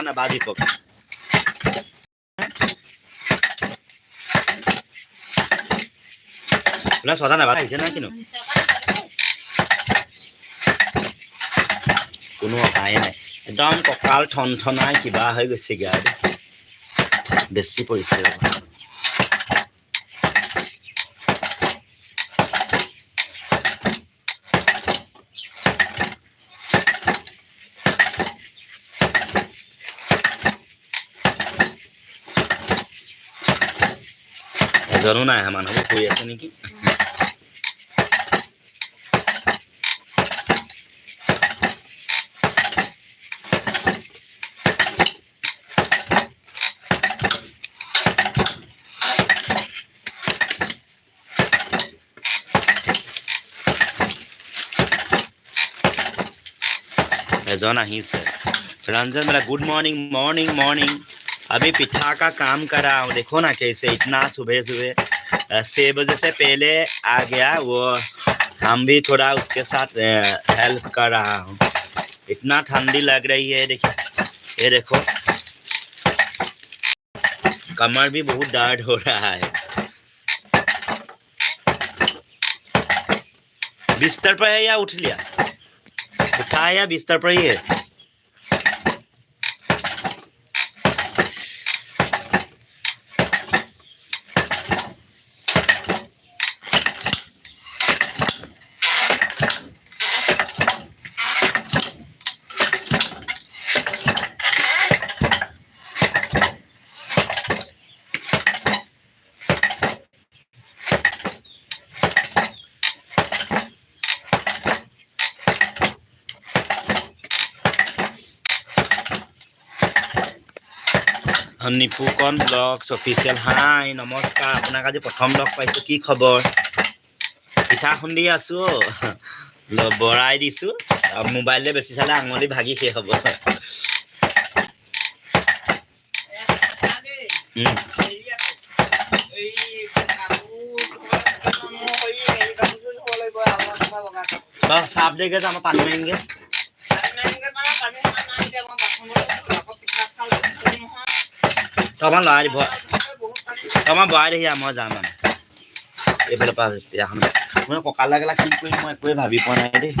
না বাজি দীপক আপোনাৰ ছটা নাবা আহিছে না কিনো? কোনো অহাই নাই। একদম কঁকাল ঠন ঠনাই কিবা হৈ গৈছেগৈ আৰু বেছি পৰিছে। ৰ'বা। এজনো নাই অহা মানুহবোৰ শুই আছে নেকি एजॉन ही सर रंजन मेरा गुड मॉर्निंग मॉर्निंग मॉर्निंग अभी पिठा का काम कर रहा हूँ। देखो ना कैसे इतना सुबह सुबह छः बजे से पहले आ गया। वो हम भी थोड़ा उसके साथ हेल्प कर रहा हूँ। इतना ठंडी लग रही है, देखिए। ये देखो। कमर भी बहुत दर्द हो रहा है। बिस्तर पर है या उठ लिया? उठा है या बिस्तर पर ही है? নিপুকন ব্লগছ অফিচিয়েল। হাই, নমস্কাৰ। আপোনাক আজি প্ৰথম লগ পাইছোঁ। কি খবৰ? পিঠা খুন্দি আছোঁ। বৰাই দিছোঁ। আৰু বেছি চালে আঙুলি ভাগি শেষ হ'ব। চাপ দেগে যাম পানী মাৰিমগৈ। তই অকণমান লৰাই দিব তই অকণমান বৰাই দেহি আৰু মই যাম মানে এইফালৰ পৰা পিঠাখন মই কঁকাল লাগেলা কি কৰিম মই একোৱে ভাবি পোৱা নাই দেই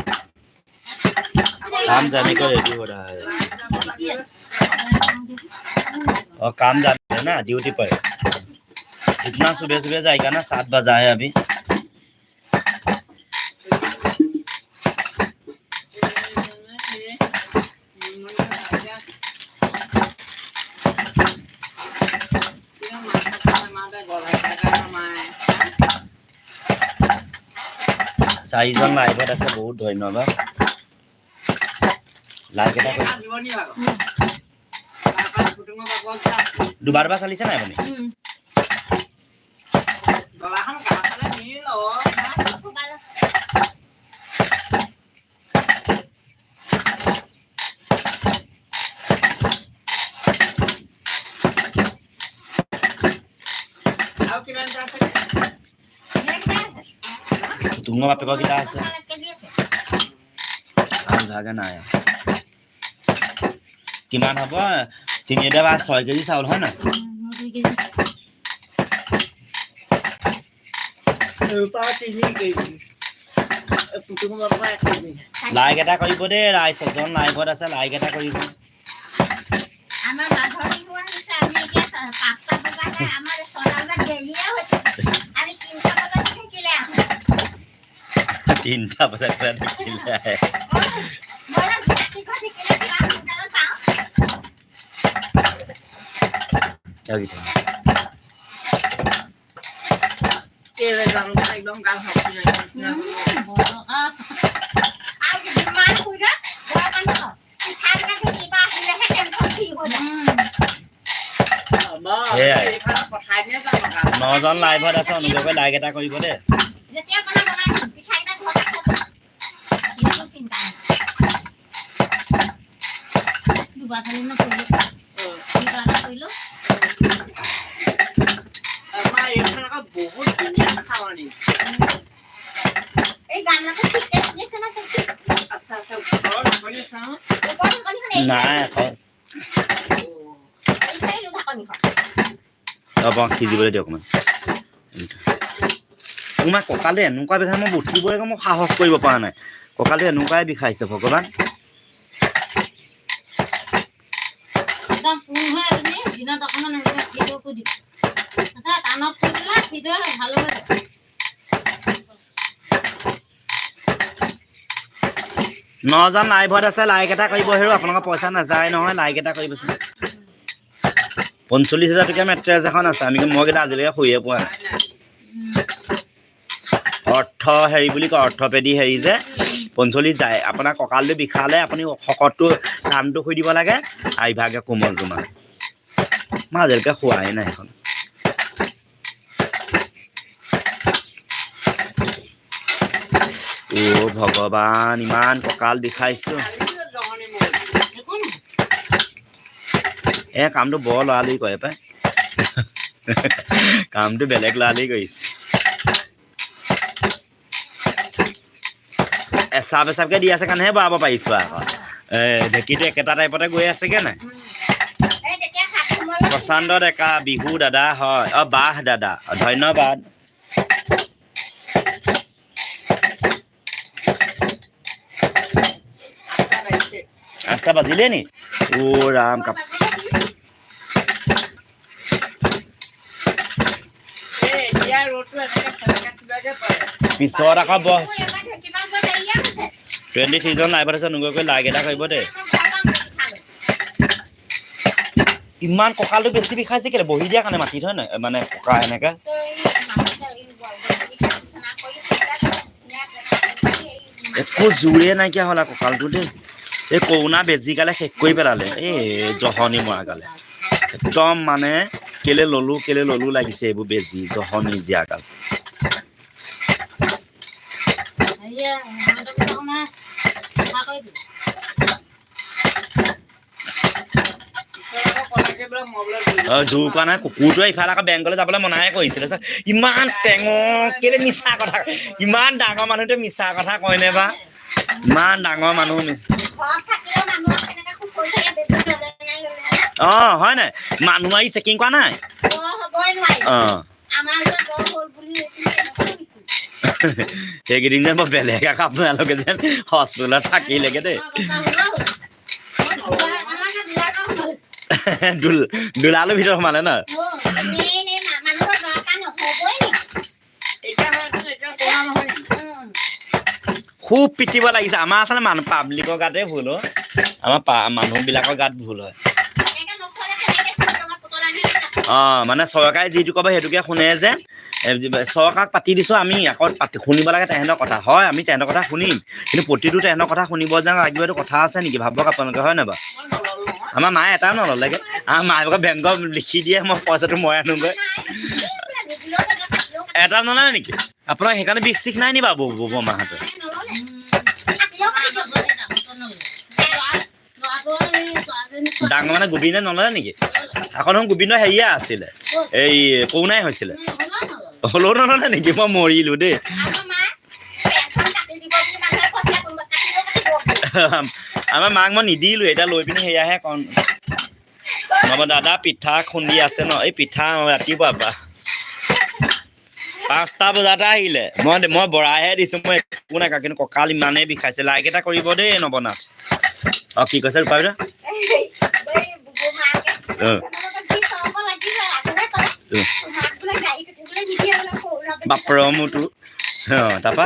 काम जाने का रेडी हो रहा है और काम जाना है ना ड्यूटी पर इतना सुबह सुबह जाएगा ना सात बजा है अभी চাৰিজন লাইভত আছে বহুত ধন্যবাদ। লাইভ এটা দুবাৰ দুবাৰ চালিছে নাই আপুনি? তোমাৰ বাপেকৰ কেইটা আছে। আমি ভাগে নাই কিমান হ'ব? তিনি এটা বা ছয় কেজি চাউল, হয় নাই লাইক এটা কৰিব দেই ৰাই ছজন লাইভত আছে, লাইক এটা কৰিব। আমাৰ আহিলেহে টেনচন ফ্ৰী হৈ যায় নজন লাইভত আছে অনুগ্ৰহ কৰি লাইক এটা কৰিব দেই যেতিয়া বনাব বনাই পিঠা কেইটা ঘৰত আছে একো চিন্তা নাই দিছে না নাই আকৌ এই থৈলো সিজিবলৈ দিয়ক অকণমান তোমাৰ কঁকালে এনেকুৱা বিষাই মই উঠিবই মই সাহস কৰিব পৰা নাই। কঁকালে এনেকুৱাই বিষাইছে ভগৱান একদম পুং হৈ তুমি দিনত অকণমান এনেকৈ ফিটকো দিবা দিলা ফিট হৈ ভালো যাব। নজন লাইভত আছে, লাইক এটা কৰিব হেৰো, আপোনালোকৰ পইচা নাযায় নহয়, লাইক এটা কৰিবচোন পঞ্চল্লিছ হাজাৰ টকীয়া মেট্ৰেছ এখন আছে, আমি মই কিন্তু আজিলৈকে শুয়ে পোৱা নাই। অৰ্থ হেৰি বুলি কয় অৰ্থপেডি হেৰি যে, পঞ্চল্লিছ যায়। আপোনাৰ কঁকালটো বিষালে, আপুনি শকতটো কামটো শুই দিব লাগে। আৰু ইভাগে কোমল তোমাৰ। মই আজিলৈকে শোৱাই নাই এখন। অ' ভগৱান ইমান কঁকাল বিষাইছোঁ একো এ কামটো বৰ লৰালৰি কৰে পাই। কামটো বেলেগ লৰালৰি কৰিছে। এচাপ এচাপকে দি আছে কাৰণেহে বৰাব পাৰিছোঁ আকৌ এ ঢেঁকীটো একেটা টাইপতে গৈ আছেগে নাই? প্ৰশান্ত ডেকা বিহু দাদা হয়। অ বাহ দাদা। ধন্যবাদ। আঠটা বাজিলে নি অ' ৰাম কাপ পিছত আকৌ বৰ টুৱেণ্টি থ্ৰীজন লাইভত আছে নোগোৱাকৈ লাইক এটা কৰিব দেই। ইমান কঁকালটো বেছি বিষাইছে কেলে? বহি দিয়া কাৰণে মাটিত হয় নাই মানে ককা এনেকে। একো জোৰে নাইকিয়া হ'ল আৰু কঁকালটো দেই। এই কৰোণা বেজি গালে শেষ কৰি পেলালে। এই জহনি মৰা গালে একদম মানে কেলে ললো কেলে ললো লাগিছে এইবোৰ বেজি জহনি জীয়া গাল কৰি নাই কুকুৰটোৱে ইফালে আকৌ বেংকলৈ যাবলৈ মনাই কৰিছিলে। ইমান টেঙৰ কেলে মিছা কথা ইমান ডাঙৰ মানুহটোৱে মিছা কথা কয়নে বা? ইমান ডাঙৰ মানুহ মিছা। অ হয় নাই? মানুহ আহি চেকিং কৰা নাই? অ। সেইকেইদিন যেন বৰ বেলেগ আকৌ আপোনালোকে যেন হস্পিটেলত থাকিলেগে দেই। দোল দোলালৰ ভিতৰত সোমালে ন? খুব পিটিব লাগিছে। আমাৰ আচলতে মানুহ পাব্লিকৰ গাতে ভুল অ' আমাৰ মানুহবিলাকৰ গাত ভুল হয়। অঁ মানে চৰকাৰে যিটো ক'ব সেইটোকে শুনে যে চৰকাৰক পাতি দিছোঁ আমি, আকৌ পাতি, শুনিব লাগে তেহেঁতৰ কথা। হয়, আমি তেহেঁতৰ কথা শুনিম। কিন্তু প্ৰতিটো তেহেঁতৰ কথা শুনিব যেন লাগিব, এইটো কথা আছে নেকি? ভাবক আপোনালোকে, হয় নাই বাৰু? আমাৰ মায়ে এটাও নল'লেগে আমাৰ মায়ে বেংকত লিখি দিয়ে, মই পইচাটো মই আনোগৈ। এটা নল'লে নেকি? আপোনাৰ সেইকাৰণে বিষ চিষ নাই নি বাৰু বৌ মাহঁতে ডাঙৰ মানে গোবিন্দে নল'লে নেকি? আকৌ দেখোন গোবিন্দ হেৰিয়ে আছিলে। এই কৰোণাই হৈছিলে। হ'লেও নল'লে নেকি? মই মৰিলোঁ দেই। আমাৰ মাক মই নিদিলোঁ এতিয়া লৈ পিনি সেয়াহে কণ নহ'ব দাদা পিঠা খুন্দি আছে ন? এই পিঠা ৰাতিপুৱা পৰা পাঁচটা বজাতে আহিলে। মই মই বৰাইহে দিছোঁ। মই একো নাই কিন্তু কঁকাল ইমানেই বিষাইছে। লাইক এটা কৰিব দেই নৱনাথ অঁ কি কৈছে ৰূপাই বাপৰ মোৰতো অঁ তাৰপা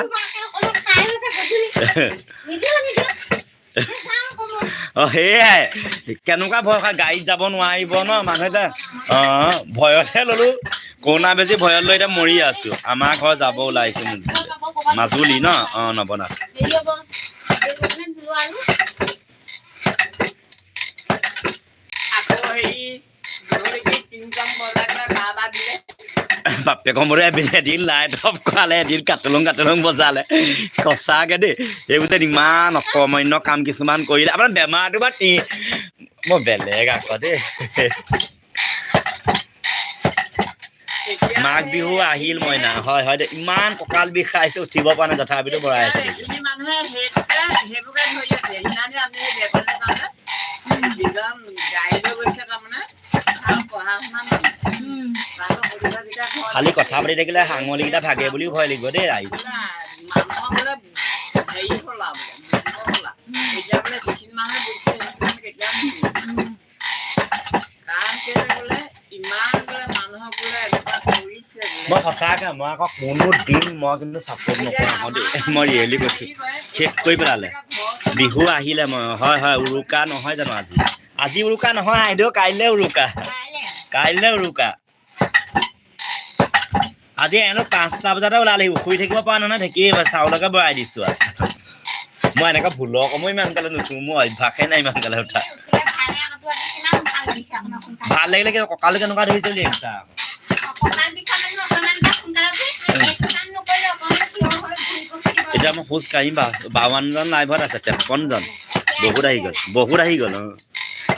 অঁ সেয়াই কেনেকুৱা ভয় খাই গাড়ীত যাব নোৱাৰিব ন মানুহ এটা অঁ ভয়তহে ল'লোঁ কৰোণা বেজি ভয়ত লৈ এতিয়া মৰি আছোঁ আমাৰ ঘৰ যাব ওলাইছোঁ মাজুলী ন অঁ নৱনাথ বাপেকৰ মৰে এদিন এদিন লাইট অফ কৰালে এদিন কাটলং কাটলং বজালে। সঁচাকে দেই এইবোৰ যে ইমান অকৰ্মণ্য কাম কিছুমান কৰিলে। আপোনাৰ বেমাৰটো বা তি মই বেলেগ আকৌ দেই। মাঘ বিহু আহিল মইনা। হয় হয় দেই, ইমান কঁকাল বিষাইছে উঠিব পৰা নাই তথাপিতো বৰাই আছো মানুহে সেইটোকে সেইবোৰকে ধৰি আছে ইমানে আমি বেপাৰ যিজন গাড়ী লৈ গৈছে তাৰমানে ভালো পঢ়া শুনা মানুহ উম। তাহাঁতৰ সুবিধা যেতিয়া ঘৰত খালি কথা পাতি থাকিলে আঙুলিকেইটা ভাগে বুলিও ভয় লাগিব দেই ৰাইজ। মই সঁচাকৈ, মই আকৌ কোনো দিন মই কিন্তু ছাপোৰ্ট নকৰোঁ আকৌ দেই। মই ৰিয়েলি কৈছোঁ। শেষ কৰি পেলালে। বিহু আহিলে মই, হয় হয়, উৰুকা নহয় জানো আজি? আজি উৰুকা নহয়, আইদেউ, কাইলৈ উৰুকা। কাইলৈ উৰুকা। আজি এনো পাঁচটা বজাতে ওলালে শুই থাকিব পৰা নহয় ঢেকি চাউলকে বৰাই দিছোঁ আৰু। মই এনেকৈ ভুলৰ কমো ইমান সোনকালে নুঠো, মোৰ অভ্যাসেই নাই ইমান সোনকালে উঠা। ভালে লাগিলে কিন্তু কঁকালো কেনেকুৱা ধৰিছে বুলি ভাবিছা? এতিয়া মই খোজ কাঢ়িম বাৰু বাৱন্নজন লাইভত আছে তেপন্নজন বহুত আহি গ'ল, বহুত আহি গ'ল, অঁ।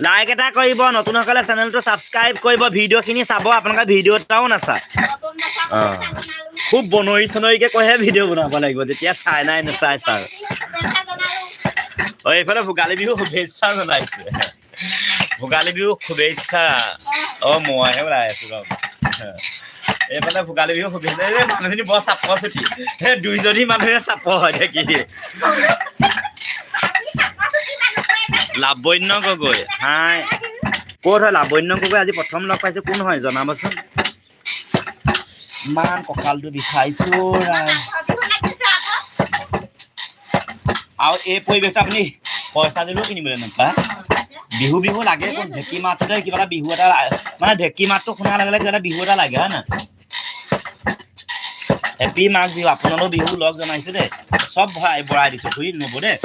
লাইক এটা কৰিব নতুনসকলে চেনেলটো ছাবস্ক্ৰাইব কৰিব, ভিডিঅ'খিনি চাব, আপোনালোকে ভিডিঅ' এটাও নাচায়। খুব বনৰি চনৰিকৈ কৈহে ভিডিঅ' বনাব লাগিব, যেতিয়া চাই নাই নাচাই ছাৰ। অঁ, এইফালে ভোগালী বিহু শুভেচ্ছা জনাইছে। ভোগালী বিহু শুভেচ্ছা। অঁ, মইহে ওলাই আছো ৰ এইফালে ভোগালী বিহু শুভেচ্ছা। এই মানুহজনী বৰ চাপৰ চুটি সেই দুইজনী মানুহে চাপৰ হয় দেখি আপুনি চাপা-চুটি মানুহ কৈ আছে। লাৱণ্য গগৈ। হাই। ক'ত হয়? লাৱণ্য গগৈ আজি প্ৰথম লগ পাইছোঁ। কোন হয়? জনাবচোন। ইমান বিহু লাগিছে আকৌ। আৰু এই পৰিৱেশটো আপুনি পইচা দিলেও কিনিবলৈ নাপায় বিহু বিহু লাগে ঢেঁকী মাতটোতে কিবা এটা বিহু এটা মানে ঢেঁকী মাতটো শুনাৰ লগে লগে কিবা এটা বিহু এটা লাগে হয় নাই হেপী মাঘ বিহু আপোনালোক বিহু লগ জনাইছোঁ দেই চব ভৰাই বৰাই দিছোঁ ঘূৰি নব দেই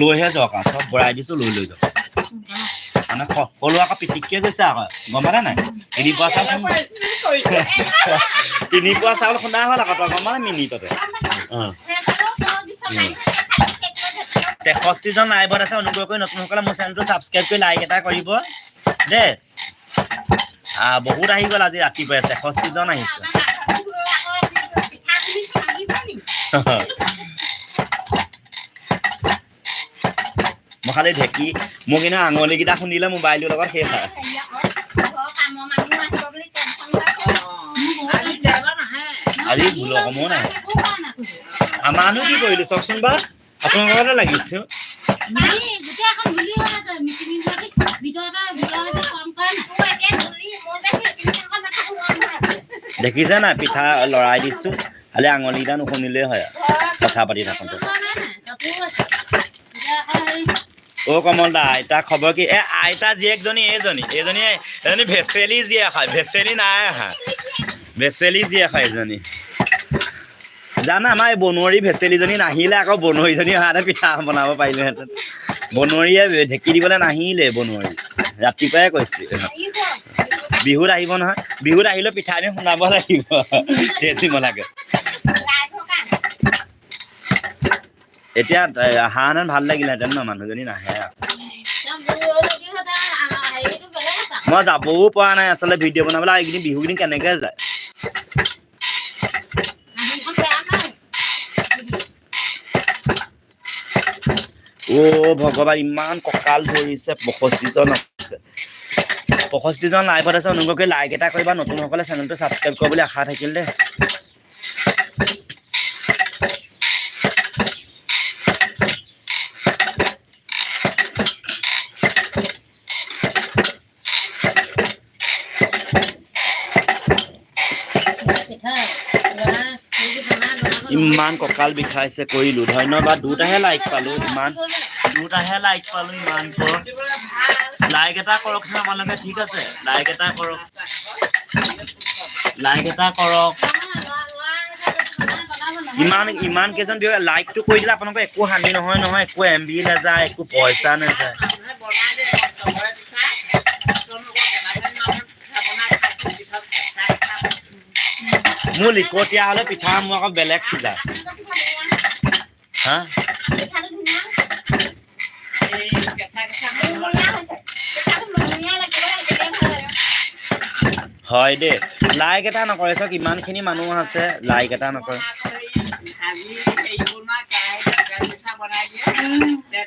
লৈহে যাওক আৰু চব বৰাই দিছোঁ লৈ লৈ যাওক মানে সৰু আকৌ পিটিককে গৈছে আকৌ গম পালে নাই তিনি পোৱা চাউল তিনি পোৱা চাউল খুন্দা হ'ল আকৌ তই গম পালে মিনিটতে। তেষষ্ঠিজন লাইভত আছে অনুগ্ৰহ কৰি নতুনসকলে মোৰ চেনেলটো ছাবস্ক্ৰাইব কৰি লাইক এটা কৰিব দেই বহুত আহি গ'ল আজি ৰাতিপুৱাই তেষষ্ঠিজন আহিছে আমাৰ মাঘৰ বিহু আকৌ পিঠাগুড়ি লাগিব নেকি? মই খালি ঢেঁকী মোৰ কিন্তু আঙুলিকেইটা খুন্দিলে মোবাইলটোৰ লগত শেষ হয়। আজি ভুলৰ সময় নাই কোনো। আমাৰনো কি কৰিলোঁ চাওকচোন বাৰু আপোনালোকতে লাগিছোঁ। দেখিছে নাই পিঠা লৰাই দিছোঁ খালি আঙুলিকেইটা নুশুনিলেই হয় কথা পাতি থাকোঁতে কাপোৰ নাই নাই, কাপোৰ আছে। এতিয়া আকৌ হেৰি, অ' কমল দা আইতা খবৰ কি? এ আইতা জীয়েকজনী এইজনী। এইজনী এজনী ভেচেলি জীয়েক হয় ভেচেলি নাই অহা ভেচেলি জীয়েক হয় এজনী জানা আমাৰ এই বনৰী ভেচেলিজনী নাহিলে আকৌ বনৰীজনী অহাহেঁতেন পিঠা বনাব পাৰিলোহেঁতেন। বনৰীয়ে ঢেঁকী দিবলৈ নাহিলে বনৰী ৰাতিপুৱাই কৈছে। বিহুত আহিব নহয়। বিহুত আহিলেও পিঠা এদিন শুনাব লাগিব। তেজী এতিয়া এ, ভালো লাগিলেহেঁতেন ন মানুহজনী নাহে। মই যাবও পৰা নাই আচলতে ভিডিঅ' বনাবলৈ এইকেইদিন বিহুকেইদিন কেনেকৈ যায়। অ' ভগৱান ইমান কঁকাল ধৰিছে পঁয়ষষ্ঠিজন আছে পঁয়ষষ্ঠিজন লাইভত আছে অনুগ্ৰহ কৰি লাইক এটা কৰিবা নতুনসকলে চেনেলটো ছাবস্ক্ৰাইব কৰিব বুলি আশা থাকিল দেই পিঠা, বৰা, হেৰি বনাই বনাব ইমান কঁকাল বিষাইছে কৰিলোঁ। ধন্যবাদ, দুটাহে লাইক পালোঁ, ইমান। দুটাহে লাইক পালোঁ, ইমান লাইক এটা কৰকচোন আপোনালোকে, ঠিক আছে? লাইক এটা কৰক। লাইক এটা কৰক। ইমান ইমান কেইজন লাইকটো কৰি দিলে আপোনালোকৰ একো হানি নহয় নহয়, একো এম বি নাযায় একো পইচা নাযায় মানুহে বনাই দিয়ে মই চবৰে পিঠা তেওঁলোকৰ কেইবাজন মানুহে পিঠা বনাই খাইছোঁ পিঠা কেঁচা পিঠা মোৰ লিকটীয়া হ'লে পিঠা মোৰ আকৌ বেলেগ আপোনালোকৰ হা। হয় দেই লাইক এটা নকৰে চাওক ইমানখিনি মানুহ আছে লাইক এটা নকৰে।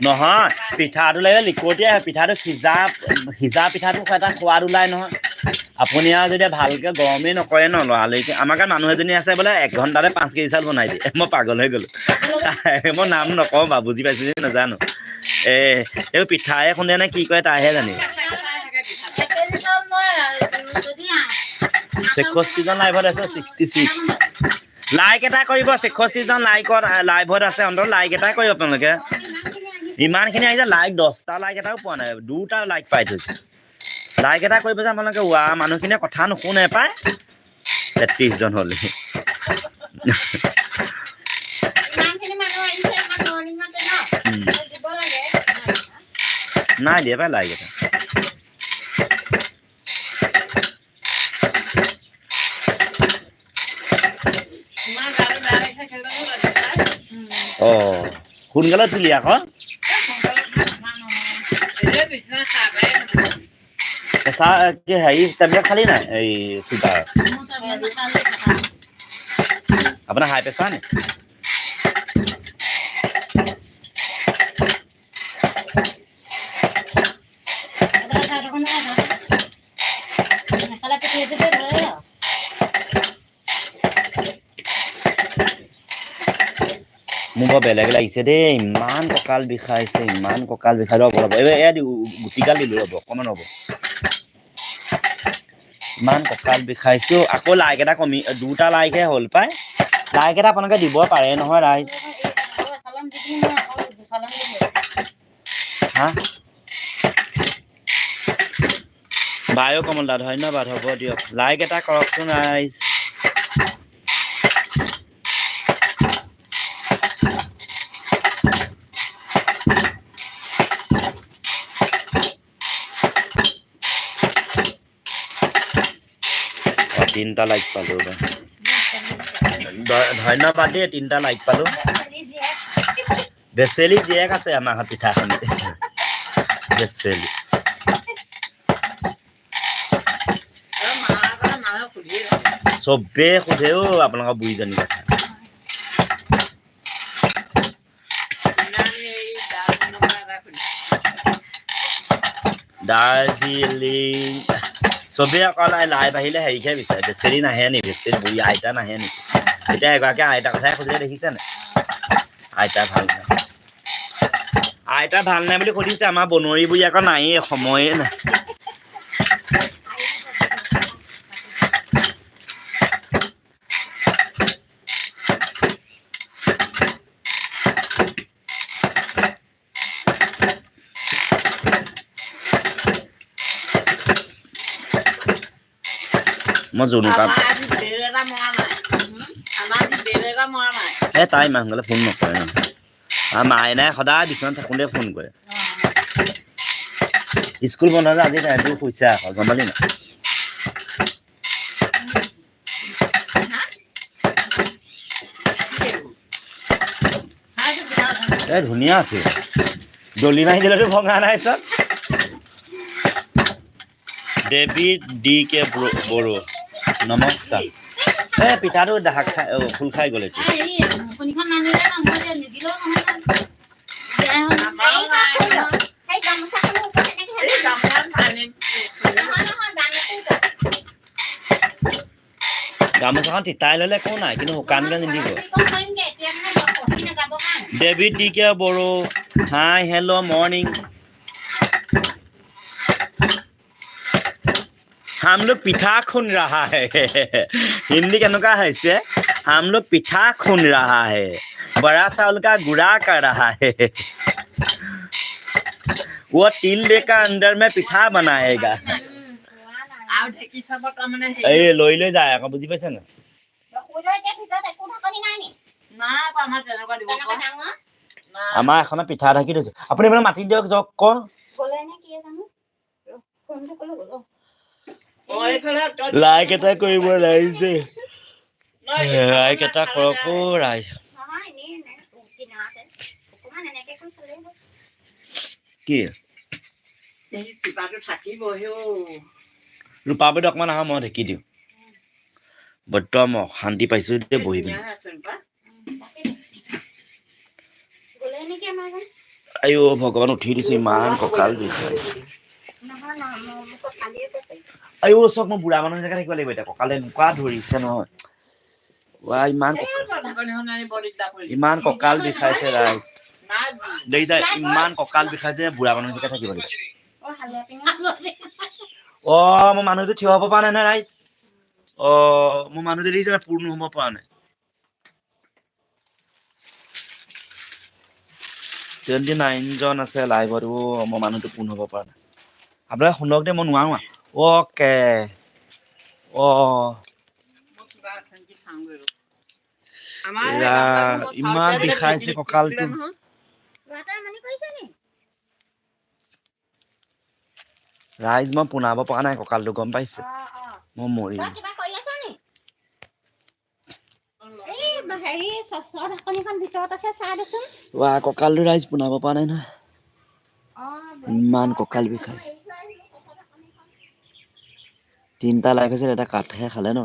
নহয়, পিঠাটো লাগিলে লিকটিয়াই হয়, পিঠাটো সিজা সিজা পিঠাটো এটা সোৱাদ ওলায় নহয়। আপুনি আৰু যেতিয়া ভালকৈ গৰমেই নকৰে ন, লৰালৰিকৈ, আমাৰ গাঁৱত মানুহ এজনী আছে বোলে, এক ঘণ্টাতে পাঁচ কেজি চাউল বনাই দিয়ে। মই পাগল হৈ গ'লোঁ। মই নাম নকওঁ বাৰু বুজি পাইছোঁ যে নাজানো। এই এই পিঠাই খুন্দে নে কি কৰে তাইহে আ- ছেষষ্ঠিজন লাইভত আছে, ছিক্সটি ছিক্স। লাইক এটা কৰিব ছেষষ্ঠিজন লাইকত লাইভত আছে, অন্তত লাইক এটা কৰিব আপোনালোকে। ইমানখিনি আহিছে, লাইক দহটা লাইক এটাও পোৱা নাই, দুটা লাইক পাই থৈছে। লাইক এটা কৰিব যে আপোনালোকে ৱা মানুহখিনিয়ে কথা নুশুনে পায় তেত্ৰিছজন হ'লে। নাই দিয়ে পাই লাইক এটা। অঁ সোনকালে তুলি আকৌ। নে সদায় খাই থাকো নহয়, খাই। নাখালে পিঠিয়ে চিঠিয়ে ধৰে আৰু। মোৰ বৰ বেলেগ লাগিছে দেই ইমান কঁকাল বিষাইছে ইমান কঁকাল বিষাই ৰ'ব ৰ'ব এইবাৰ এয়া দিওঁ গুটিকাল দিলোঁ ৰ'ব অকণমান ৰ'ব ইমান কঁকাল বিষাইছোঁ। আকৌ লাইক এটা কমি, দুটা লাইকহে হ'ল পাই। লাইক এটা আপোনালোকে দিব পাৰে নহয় ৰাইজ। হা? বায়ু কমল দা ধন্যবাদ হ'ব দিয়ক। লাইক এটা কৰকচোন, ৰাইজ। তিনিটা লাইক পালোঁ ধন্যবাদ দেই তিনিটা লাইক পালোঁ। বেচেলি জীয়েক আছে আমাৰ ঘৰত পিঠাখনি বেচেলি। সুধিয়ে থাকে চবেই আপোনালোকৰ বুঢ়ীজনী কথা। দাৰ্জিলিং চবেই অকল লাইভ আহিলে হেৰিহে বিচাৰে, বেচেৰি নাহে নি, বেচেৰি বুঢ়ী আইতা নাহে নেকি এতিয়া এগৰাকী আইতা কথাই সুধিলে, দেখিছে নাই? আইতা ভালো নাই আইতা ভালো নাই বুলি সুধিছে, আমাৰ বনৰী বুঢ়ী আকৌ নায়েই, সময়ে নাই মই জুনুকা আমাৰ আজি বেল এটা মৰা নাই আমাৰ আজি বেল এটা মৰা নাই। এই তাই ইমান সোনকালে ফোন নকৰে ন। আৰু মাইনাই সদায় বিচনাত থাকোঁতে ফোন কৰে। স্কুল বন্ধ যে আজি তাইতো শুইছে আকৌ গম পালি নাই? পিঠা এই ধুনীয়া আছে। দলি মাৰি দিলেতো ভঙা নাই চব। ডেভিড ডি কে বড়ো নমস্কাৰ এই পিঠাটো ঢাক খাই খোল খাই গ'ল এতিয়া এই হেৰি, মুখনিখন নানিলে ন, মই এতিয়া নিদিলেও নহয় নহয়। বেয়া হ'ল। আমাৰো নাই নহয়। হামলোক পিঠা খুন ৰাহা হে হিন্দী কেনেকুৱা হৈছে হামলোক পিঠা খুন ৰাহা হে বৰা চাউল কা গুড়া কা ৰাহা হে ও তিল দে কা আন্দাৰ পিঠা বনায়েগা এই লৈ লৈ যায় আকৌ বুজি পাইছে নাই আমাৰ এখনে পিঠা ঢাকি থৈছো আপুনি মানে মাতি দিয়ক যক কলে লাইক এটা কৰিব ৰাইজ দেই লাইক এটা কৰক ৰাইজ। কি? থাকিবহি অ'। অকণমান আহা মই ঢেকি দিওঁ। বৰ্তমান মই অশান্তি পাইছোঁ দেই বহি পিনি ৰূপা। আইও ভগৱান উঠি দিছো ইমান কঁকাল বিষাই আইও চব মই বুঢ়া মানুহ জেগা থাকিব লাগিব এতিয়া কঁকালে এনেকুৱা ধৰিছে নহয়। ৱা ইমান ইমান কঁকাল বিষাইছে ৰাইজ নাই দেখিছা ইমান কঁকাল বিষাইছে বুঢ়া মানুহ জেগা থাকিব লাগিব। অ মোৰ মানুহটো থিয় হ'ব পৰা নাই নহয় ৰাইজ অ মোৰ মানুহটো দেখিছে পূৰ্ণ হ'ব পৰা নাই? টুৱেণ্টি নাইনজন আছে লাইভত মই মানুহটো পূৰ্ণ হ'ব পৰা নাই। আপোনালোকে শুনক দেই মই নোৱাৰো ৰাস্তাটো মই ইমান বিষাইছে কঁকালটো। ৰাইজ মই পোনাব পৰা নাই কঁকালটো গম পাইছে? মই মৰিম। কঁকালটো ৰাইজ পোনাব পৰা নাই নহয়। ইমান কঁকাল বিষাইছে। তিনিটা লাইফ আছে এটা কাঠহে খালে ন?